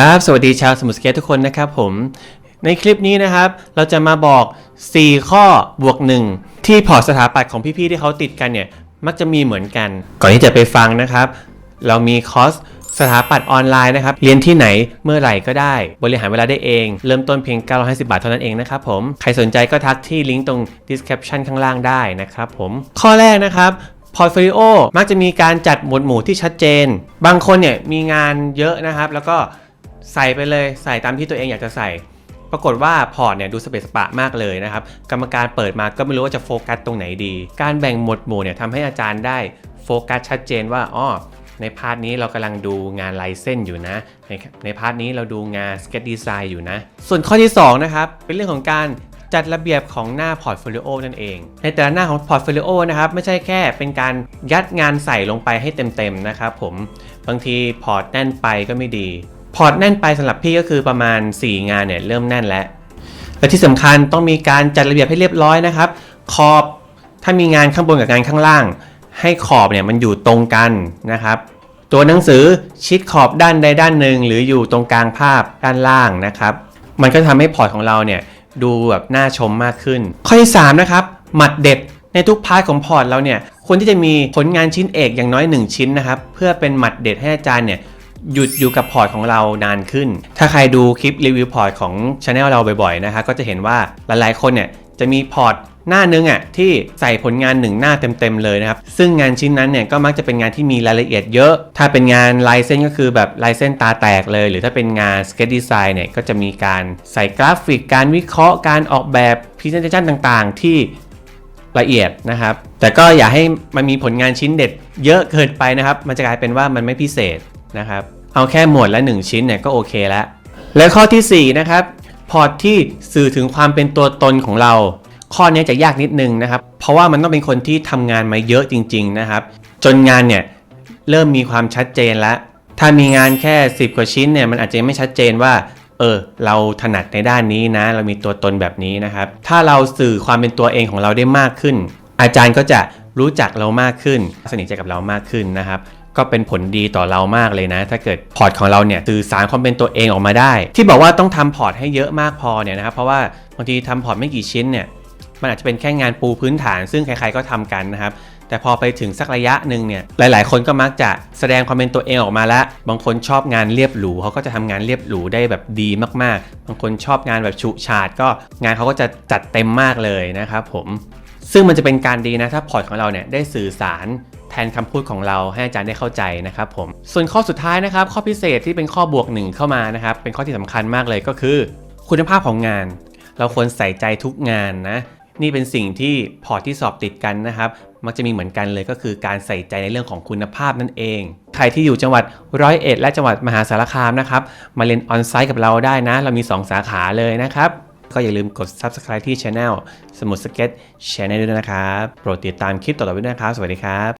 ครับ สวัสดีชาวสมุทรสเกตทุกคนนะครับผม ในคลิปนี้นะครับ เราจะมาบอก 4 ข้อบวก 1 ที่พอร์ตสถาปัตย์ของพี่ๆที่เขาติดกันเนี่ย มักจะมีเหมือนกัน ก่อนที่จะไปฟังนะครับ เรามีคอร์สสถาปัตย์ออนไลน์นะครับ เรียนที่ไหนเมื่อไหร่ก็ได้ บริหารเวลาได้เอง เริ่มต้นเพียง 950 บาทเท่านั้นเองนะครับผม ใครสนใจก็ทักที่ลิงก์ตรง description ข้างล่างได้นะครับผม ข้อแรกนะครับพอร์ตโฟลิโอมักจะมีการจัดหมวดหมู่ที่ชัดเจน บางคนเนี่ยมีงานเยอะนะครับ แล้วก็ ใส่ไปเลยใส่ตามที่ตัวเองอยากจะใส่ ปรากฏว่าพอร์ตเนี่ยดูสเปซสปะมากเลยนะครับ กรรมการเปิดมาก็ไม่รู้ว่าจะโฟกัสตรงไหนดี การแบ่งหมวดหมู่เนี่ยทำให้อาจารย์ได้โฟกัสชัดเจนว่าอ๋อในพาร์ทนี้เรากำลังดูงานลายเส้นอยู่นะ ในในพาร์ทนี้เราดูงานสเก็ตดีไซน์อยู่นะ ส่วนข้อที่ 2 นะครับ เป็นเรื่องของการจัดระเบียบของหน้าพอร์ตโฟลิโอนั่นเอง ในแต่ละหน้าของพอร์ตโฟลิโอนะครับ ไม่ใช่แค่เป็นการยัดงานใส่ลงไปให้เต็มๆนะครับผม บางทีพอร์ตแน่นไปก็ไม่ดี พอร์ตแน่นไปสำหรับพี่ก็คือประมาณ 4 งานเนี่ยเริ่มแน่นแล้ว และที่สำคัญต้องมีการจัดระเบียบให้เรียบร้อยนะครับ ขอบถ้ามีงานข้างบนกับงานข้างล่าง ให้ขอบเนี่ยมันอยู่ตรงกันนะครับ ตัวหนังสือชิดขอบด้านใดด้านหนึ่ง หรืออยู่ตรงกลางภาพด้านล่างนะครับ มันก็ทำให้พอร์ตของเราเนี่ยดูแบบน่าชมมากขึ้น ข้อที่3นะครับหมัดเด็ดในทุกพาร์ทของพอร์ตเราเนี่ยควรที่จะมีผลงานชิ้นเอกอย่างน้อย 1 ชิ้นนะครับ เพื่อเป็นหมัดเด็ดให้อาจารย์เนี่ย หยุดอยู่กับพอร์ตของเรานานขึ้น ถ้าใครดูคลิปรีวิวพอร์ตของช anel เราบ่อยๆนะคะก็จะเห็นว่าหลายๆคนเนี่ยจะมีพอร์ตหน้านึงอะที่ใส่ผลงานหนึ่งหน้าเต็มๆเลยนะครับ ซึ่งงานชิ้นนั้นเนี่ยก็มักจะเป็นงานที่มีรายละเอียดเยอะ ถ้าเป็นงานลายเส้นก็คือแบบลายเส้นตาแตกเลย หรือถ้าเป็นงานสเก็ตดีไซน์เนี่ยก็จะมีการใส่กราฟิกการวิเคราะห์การออกแบบพรีเซนเทชันต่างๆ ที่ละเอียดนะครับ แต่ก็อย่าให้มันมีผลงานชิ้นเด็ดเยอะเกินไปนะครับ มันจะกลายเป็นว่ามันไม่พิเศษ นะครับ เอาแค่หมวดละ 1 ชิ้นเนี่ยก็โอเคแล้ว และข้อทีสี่ 4 นะครับ พอร์ตที่สื่อถึงความเป็นตัวตนของเรา ข้อนี้จะยากนิดนึงนะครับ เพราะว่ามันต้องเป็นคนที่ทำงานมาเยอะจริง ๆ นะครับ จนงานเนี่ยเริ่มมีความชัดเจนแล้ว ถ้ามีงานแค่ 10 กว่าชิ้นเนี่ยมันอาจจะไม่ชัดเจนว่าเออเราถนัดในด้านนี้นะ เรามีตัวตนแบบนี้นะครับ ถ้าเราสื่อความเป็นตัวเองของเราได้มากขึ้น อาจารย์ก็จะรู้จักเรามากขึ้น สนิทใจกับเรามากขึ้นนะครับ ก็เป็นผลดีต่อเรามากเลยนะ ถ้าเกิดพอร์ตของเราเนี่ยสื่อสารความเป็นตัวเองออกมาได้ ที่บอกว่าต้องทำพอร์ตให้เยอะมากพอเนี่ยนะครับเพราะว่าบางทีทำพอร์ตไม่กี่ชิ้นเนี่ยมันอาจจะเป็นแค่งานปูพื้นฐาน ซึ่งใครๆก็ทำกันนะครับแต่พอไปถึงสักระยะหนึ่งเนี่ยหลาย ๆ คนก็มักจะแสดงความเป็นตัวเองออกมาล้วบางคนชอบงานเรียบหรูเขาก็จะทำงานเรียบหรูได้แบบดีมากๆ บางคนชอบงานแบบฉูดฉาดก็งานเขาก็จะจัดเต็มมากเลยนะครับผมซึ่งมันจะเป็นการดีนะถ้าพอร์ตของเราเนี่ยได้สื่อสาร ทนคำพูดของเราให้อาจารย์ได้เข้าใจนะครับผม ส่วนข้อสุดท้ายนะครับข้อพิเศษที่เป็นข้อบวกหนึ่งเข้ามานะครับเป็นข้อที่สำคัญมากเลยก็คือ คุณภาพของงาน เราควรใส่ใจทุกงานนะนี่เป็นสิ่งที่พอร์ตที่สอบติดกันนะครับ มักจะมีเหมือนกันเลยก็คือการใส่ใจในเรื่องของคุณภาพนั่นเอง ใครที่อยู่จังหวัดร้อยเอ็ดและจังหวัดมหาสารคามนะครับ มาเรียนออนไซต์กับเราได้นะ เรามี 2 สาขาเลยนะครับ ก็อย่าลืมกด subscribe ที่ channel สมุดสเก็ต channel ด้วยนะครับ โปรดติดตามคลิปต่อๆไปด้วยนะครับ สวัสดีครับ